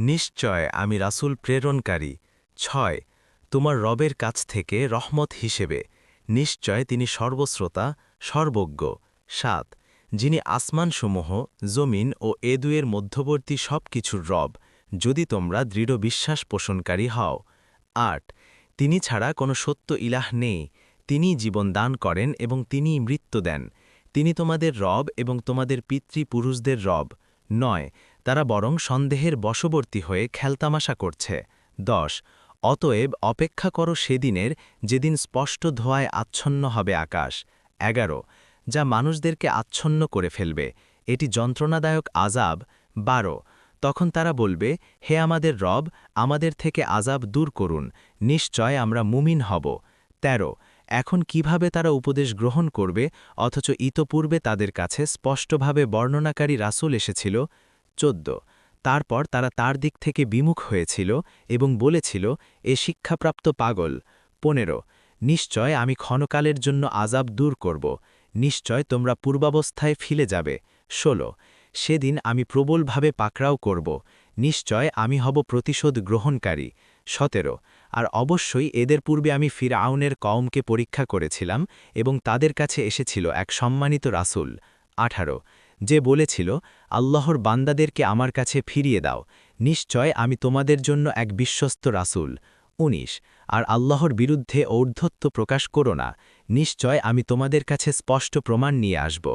নিশ্চয় আমি রাসুল প্রেরণকারী। ছয়, তোমার রবের কাছ থেকে রহমত হিসেবে। নিশ্চয় তিনি সর্বশ্রোতা, সর্বজ্ঞ। সাত, যিনি আসমানসমূহ, জমিন ও এ দুয়ের মধ্যবর্তী সব কিছুর রব, যদি তোমরা দৃঢ় বিশ্বাস পোষণকারী হও। আট, তিনি ছাড়া কোনো সত্য ইলাহ নেই। তিনি জীবন দান করেন এবং তিনিই মৃত্যু দেন। তিনি তোমাদের রব এবং তোমাদের পিতৃপুরুষদের রব। নয় তারা বরং সন্দেহের বশবর্তী হয়ে খেলতামাশা করছে। দশ, অতএব অপেক্ষা করো সেদিনের যেদিন স্পষ্ট ধোয়ায় আচ্ছন্ন হবে আকাশ। এগারো, যা মানুষদেরকে আচ্ছন্ন করে ফেলবে, এটি যন্ত্রণাদায়ক আজাব বারো, তখন তারা বলবে, হে আমাদের রব, আমাদের থেকে আজাব দূর করুন, নিশ্চয় আমরা মুমিন হব। ১৩ এখন কীভাবে তারা উপদেশ গ্রহণ করবে, অথচ ইতপূর্বে তাদের কাছে স্পষ্টভাবে বর্ণনাকারী রাসুল এসেছিল? ১৪ তারপর তারা তার দিক থেকে বিমুখ হয়েছিল এবং বলেছিল, এ শিক্ষাপ্রাপ্ত পাগল। ১৫ নিশ্চয় আমি ক্ষণকালের জন্য আজাব দূর করব। নিশ্চয় তোমরা পূর্বাবস্থায় ফিরে যাবে। ১৬ সেদিন আমি প্রবলভাবে পাকড়াও করব। নিশ্চয় আমি হব প্রতিশোধ গ্রহণকারী। সতেরো। আর অবশ্যই এদের পূর্বে আমি ফিরআউনের কওমকে পরীক্ষা করেছিলাম এবং তাদের কাছে এসেছিল এক সম্মানিত রাসুল। আঠারো। যে বলেছিল, আল্লাহর বান্দাদেরকে আমার কাছে ফিরিয়ে দাও। নিশ্চয় আমি তোমাদের জন্য এক বিশ্বস্ত রাসুল। ১৯ আর আল্লাহর বিরুদ্ধে ঔর্ধত্ব প্রকাশ করো না। নিশ্চয় আমি তোমাদের কাছে স্পষ্ট প্রমাণ নিয়ে আসব।